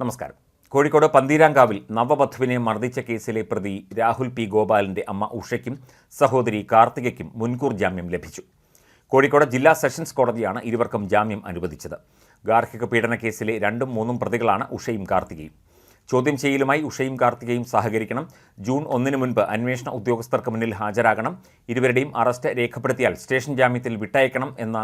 നമസ്കാരം. കോഴിക്കോട് പന്തീരാങ്കാവിൽ നവവധുവിനെ മർദ്ദിച്ച കേസിലെ പ്രതി രാഹുൽ പി ഗോപാലിന്റെ അമ്മ ഉഷയ്ക്കും സഹോദരി കാർത്തികയ്ക്കും മുൻകൂർ ജാമ്യം ലഭിച്ചു. കോഴിക്കോട് ജില്ലാ സെഷൻസ് കോടതിയാണ് ഇരുവർക്കും ജാമ്യം അനുവദിച്ചത്. ഗാർഹിക പീഡന കേസിലെ രണ്ടും മൂന്നും പ്രതികളാണ് ഉഷയും കാർത്തികയും. ചോദ്യം ചെയ്യലുമായി ഉഷയും കാർത്തികയും സഹകരിക്കണം. ജൂൺ ഒന്നിന് മുൻപ് അന്വേഷണ ഉദ്യോഗസ്ഥർക്ക് മുന്നിൽ ഹാജരാകണം. ഇരുവരുടെയും അറസ്റ്റ് രേഖപ്പെടുത്തിയാൽ സ്റ്റേഷൻ ജാമ്യത്തിൽ വിട്ടയക്കണം എന്ന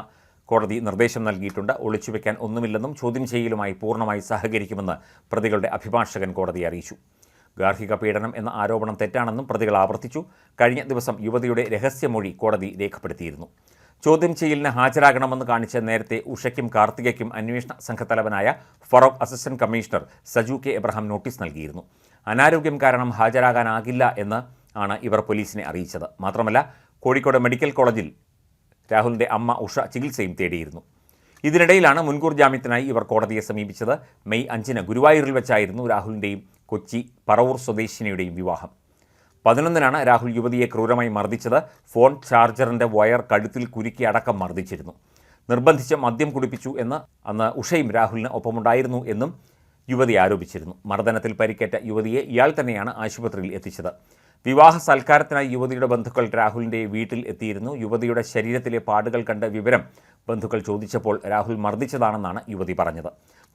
കോടതി നിർദ്ദേശം നൽകിയിട്ടുണ്ട്. ഒളിച്ചുവെക്കാൻ ഒന്നുമില്ലെന്നും ചോദ്യം ചെയ്യലുമായി പൂർണമായി സഹകരിക്കുമെന്ന് പ്രതികളുടെ അഭിഭാഷകൻ കോടതിയെ അറിയിച്ചു. ഗാർഹിക പീഡനം എന്ന ആരോപണം തെറ്റാണെന്നും പ്രതികൾ ആവർത്തിച്ചു. കഴിഞ്ഞ ദിവസം യുവതിയുടെ രഹസ്യമൊഴി കോടതി രേഖപ്പെടുത്തിയിരുന്നു. ചോദ്യം ചെയ്യലിന് ഹാജരാകണമെന്ന് കാണിച്ച് നേരത്തെ ഉഷയ്ക്കും കാർത്തികയ്ക്കും അന്വേഷണ സംഘത്തലവനായ Feroke assistant commissioner Saju K Abraham notice നൽകിയിരുന്നു. അനാരോഗ്യം കാരണം ഹാജരാകാനാകില്ല എന്ന് ആണ് ഇവർ പോലീസിനെ അറിയിച്ചത്. മാത്രമല്ല കോഴിക്കോട് മെഡിക്കൽ കോളേജിൽ രാഹുലിന്റെ അമ്മ ഉഷ ചികിത്സയും തേടിയിരുന്നു. ഇതിനിടയിലാണ് മുൻകൂർ ജാമ്യത്തിനായി ഇവർ കോടതിയെ സമീപിച്ചത്. മെയ് അഞ്ചിന് ഗുരുവായൂരിൽ വെച്ചായിരുന്നു രാഹുലിന്റെയും കൊച്ചി പറവൂർ സ്വദേശിനിയുടെയും വിവാഹം. പതിനൊന്നിനാണ് രാഹുൽ യുവതിയെ ക്രൂരമായി മർദ്ദിച്ചത്. ഫോൺ ചാർജറിന്റെ വയർ കഴുത്തിൽ കുരുക്കി അടക്കം മർദ്ദിച്ചിരുന്നു. നിർബന്ധിച്ച് മദ്യം കുടിപ്പിച്ചു എന്ന് അന്ന് ഉഷയും രാഹുലിന് ഒപ്പമുണ്ടായിരുന്നു എന്നും യുവതി ആരോപിച്ചിരുന്നു. മർദ്ദനത്തിൽ പരിക്കേറ്റ യുവതിയെ ഇയാൾ തന്നെയാണ് ആശുപത്രിയിൽ എത്തിച്ചത്. വിവാഹ സൽക്കാരത്തിനായി യുവതിയുടെ ബന്ധുക്കൾ രാഹുലിന്റെ വീട്ടിൽ എത്തിയിരുന്നു. യുവതിയുടെ ശരീരത്തിലെ പാടുകൾ കണ്ട വിവരം ബന്ധുക്കൾ ചോദിച്ചപ്പോൾ രാഹുൽ മർദ്ദിച്ചതാണെന്നാണ് യുവതി പറഞ്ഞത്.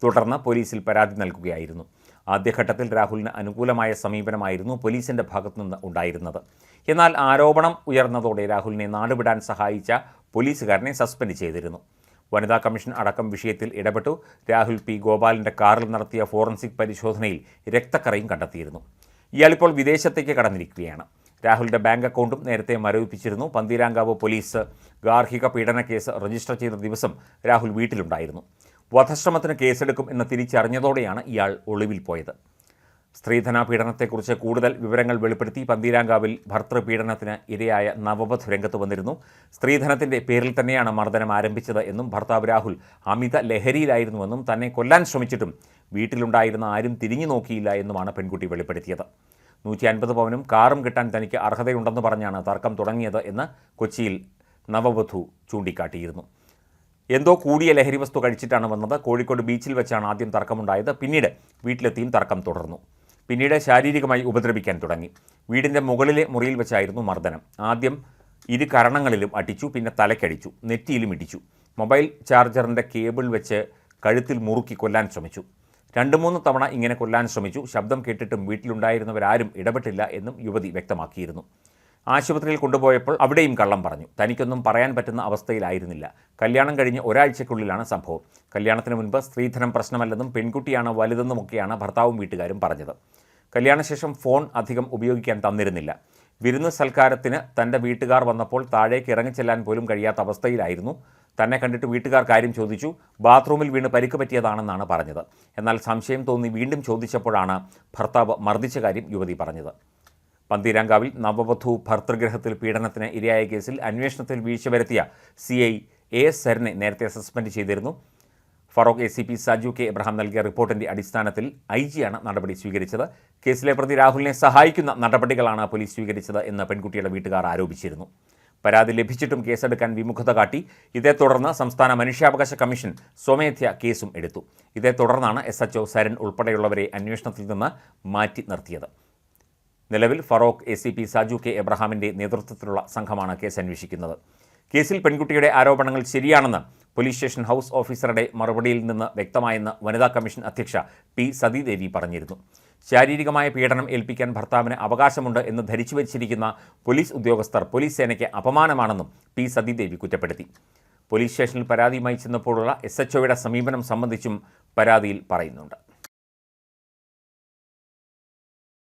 തുടർന്ന് പോലീസിൽ പരാതി നൽകുകയായിരുന്നു. ആദ്യഘട്ടത്തിൽ രാഹുലിന് അനുകൂലമായ സമീപനമായിരുന്നു പോലീസിന്റെ ഭാഗത്തുനിന്ന് ഉണ്ടായിരുന്നത്. എന്നാൽ ആരോപണം ഉയർന്നതോടെ രാഹുലിനെ നാടുവിടാൻ സഹായിച്ച പോലീസുകാരനെ സസ്പെൻഡ് ചെയ്തിരുന്നു. വനിതാ കമ്മീഷൻ അടക്കം വിഷയത്തിൽ ഇടപെട്ടു. രാഹുൽ പി ഗോപാലിന്റെ കാറിൽ നടത്തിയ ഫോറൻസിക് പരിശോധനയിൽ രക്തക്കറയും കണ്ടെത്തിയിരുന്നു. ഇയാളിപ്പോൾ വിദേശത്തേക്ക് കടന്നിരിക്കുകയാണ്. രാഹുലിന്റെ ബാങ്ക് അക്കൗണ്ടും നേരത്തെ മരവിപ്പിച്ചിരുന്നു. പന്തീരാങ്കാവ് പോലീസ് ഗാർഹിക പീഡന കേസ് രജിസ്റ്റർ ചെയ്ത ദിവസം രാഹുൽ വീട്ടിലുണ്ടായിരുന്നു. വധശ്രമത്തിന് കേസെടുക്കും എന്ന് തിരിച്ചറിഞ്ഞതോടെയാണ് ഇയാൾ ഒളിവിൽ പോയത്. സ്ത്രീധന പീഡനത്തെക്കുറിച്ച് കൂടുതൽ വിവരങ്ങൾ വെളിപ്പെടുത്തി പന്തീരാങ്കാവിൽ ഭർത്തൃപീഡനത്തിന് ഇരയായ നവവധു രംഗത്ത് വന്നിരുന്നു. സ്ത്രീധനത്തിന്റെ പേരിൽ തന്നെയാണ് മർദ്ദനം ആരംഭിച്ചത് എന്നും ഭർത്താവ് രാഹുൽ അമിത ലഹരിയിലായിരുന്നുവെന്നും തന്നെ കൊല്ലാൻ ശ്രമിച്ചിട്ടും വീട്ടിലുണ്ടായിരുന്ന ആരും തിരിഞ്ഞു നോക്കിയില്ല എന്നുമാണ് പെൺകുട്ടി വെളിപ്പെടുത്തിയത്. നൂറ്റി അൻപത് പവനും കാറും കിട്ടാൻ തനിക്ക് അർഹതയുണ്ടെന്ന് പറഞ്ഞാണ് തർക്കം തുടങ്ങിയത് എന്ന് കൊച്ചിയിൽ നവവധു ചൂണ്ടിക്കാട്ടിയിരുന്നു. എന്തോ കൂടിയ ലഹരി വസ്തു കഴിച്ചിട്ടാണ് വന്നത്. കോഴിക്കോട് ബീച്ചിൽ വെച്ചാണ് ആദ്യം തർക്കമുണ്ടായത്. പിന്നീട് വീട്ടിലെത്തിയും തർക്കം തുടർന്നു. പിന്നീട് ശാരീരികമായി ഉപദ്രവിക്കാൻ തുടങ്ങി. വീടിന്റെ മുകളിലെ മുറിയിൽ വെച്ചായിരുന്നു മർദ്ദനം. ആദ്യം ഇരു കരണങ്ങളിലും അടിച്ചു പിന്നെ തലക്കടിച്ചു നെറ്റിയിലും ഇടിച്ചു. മൊബൈൽ ചാർജറിന്റെ കേബിൾ വെച്ച് കഴുത്തിൽ മുറുക്കി കൊല്ലാൻ ശ്രമിച്ചു. രണ്ട് മൂന്ന് തവണ ഇങ്ങനെ കൊല്ലാൻ ശ്രമിച്ചു. ശബ്ദം കേട്ടിട്ടും വീട്ടിലുണ്ടായിരുന്നവരാരും ഇടപെട്ടില്ല എന്നും യുവതി വ്യക്തമാക്കിയിരുന്നു. ആശുപത്രിയിൽ കൊണ്ടുപോയപ്പോൾ അവിടെയും കള്ളം പറഞ്ഞു. തനിക്കൊന്നും പറയാൻ പറ്റുന്ന അവസ്ഥയിലായിരുന്നില്ല. കല്യാണം കഴിഞ്ഞ് ഒരാഴ്ചയ്ക്കുള്ളിലാണ് സംഭവം. കല്യാണത്തിന് മുൻപ് സ്ത്രീധനം പ്രശ്നമല്ലെന്നും പെൺകുട്ടിയാണ് വലുതെന്നുമൊക്കെയാണ് ഭർത്താവും വീട്ടുകാരും പറഞ്ഞത്. കല്യാണശേഷം ഫോൺ അധികം ഉപയോഗിക്കാൻ തന്നിരുന്നില്ല. വിരുന്ന് സൽക്കാരത്തിന് തന്റെ വീട്ടുകാർ വന്നപ്പോൾ താഴേക്ക് ഇറങ്ങിച്ചെല്ലാൻ പോലും കഴിയാത്ത അവസ്ഥയിലായിരുന്നു. തന്നെ കണ്ടിട്ട് വീട്ടുകാർ കാര്യം ചോദിച്ചു. ബാത്റൂമിൽ വീണ് പരിക്ക് പറ്റിയതാണെന്നാണ് പറഞ്ഞത്. എന്നാൽ സംശയം തോന്നി വീണ്ടും ചോദിച്ചപ്പോഴാണ് ഭർത്താവ് മർദ്ദിച്ച കാര്യം യുവതി പറഞ്ഞത്. പന്തീരാങ്കാവിൽ നവവധു ഭർതൃഗ്രഹത്തിൽ പീഡനത്തിന് ഇരയായ കേസിൽ അന്വേഷണത്തിൽ വീഴ്ച വരുത്തിയ സി ഐ എ സരനെ നേരത്തെ സസ്പെൻഡ് ചെയ്തിരുന്നു. Feroke A C P Saju K Abraham നൽകിയ റിപ്പോർട്ടിന്റെ അടിസ്ഥാനത്തിൽ ഐ ജിയാണ് നടപടി സ്വീകരിച്ചത്. കേസിലെ പ്രതി രാഹുലിനെ സഹായിക്കുന്ന നടപടികളാണ് പോലീസ് സ്വീകരിച്ചത് എന്ന് പെൺകുട്ടിയുടെ വീട്ടുകാർ ആരോപിച്ചിരുന്നു. പരാതി ലഭിച്ചിട്ടും കേസെടുക്കാൻ വിമുഖത കാട്ടി. ഇതേ തുടർന്ന് സംസ്ഥാന മനുഷ്യാവകാശ കമ്മീഷൻ സ്വമേധ്യ കേസും എടുത്തു. ഇതേ തുടർന്നാണ് എസ് എച്ച് സരൺ ഉൾപ്പെടെയുള്ളവരെ അന്വേഷണത്തിൽ നിന്ന് മാറ്റി നിർത്തിയത്. നിലവിൽ Feroke A C P Saju K എബ്രഹാമിന്റെ നേതൃത്വത്തിലുള്ള സംഘമാണ് കേസ് അന്വേഷിക്കുന്നത് കേസിൽ പെൺകുട്ടിയുടെ ആരോപണങ്ങൾ ശരിയാണെന്ന് പോലീസ് സ്റ്റേഷൻ ഹൗസ് ഓഫീസറുടെ മറുപടിയിൽ നിന്ന് വ്യക്തമായെന്ന് വനിതാ കമ്മീഷൻ അധ്യക്ഷ പി സതീദേവി പറഞ്ഞിരുന്നു. ശാരീരികമായ പീഡനം ഏൽപ്പിക്കാൻ ഭർത്താവിന് അവകാശമുണ്ട് എന്ന് ധരിച്ചു വച്ചിരിക്കുന്ന പോലീസ് ഉദ്യോഗസ്ഥർ പോലീസ് സേനയ്ക്ക് അപമാനമാണെന്നും പി സതീദേവി കുറ്റപ്പെടുത്തി. പോലീസ് സ്റ്റേഷനിൽ പരാതിയുമായി ചെന്നപ്പോഴുള്ള എസ് എച്ച് സമീപനം സംബന്ധിച്ചും പരാതിയിൽ പറയുന്നുണ്ട്.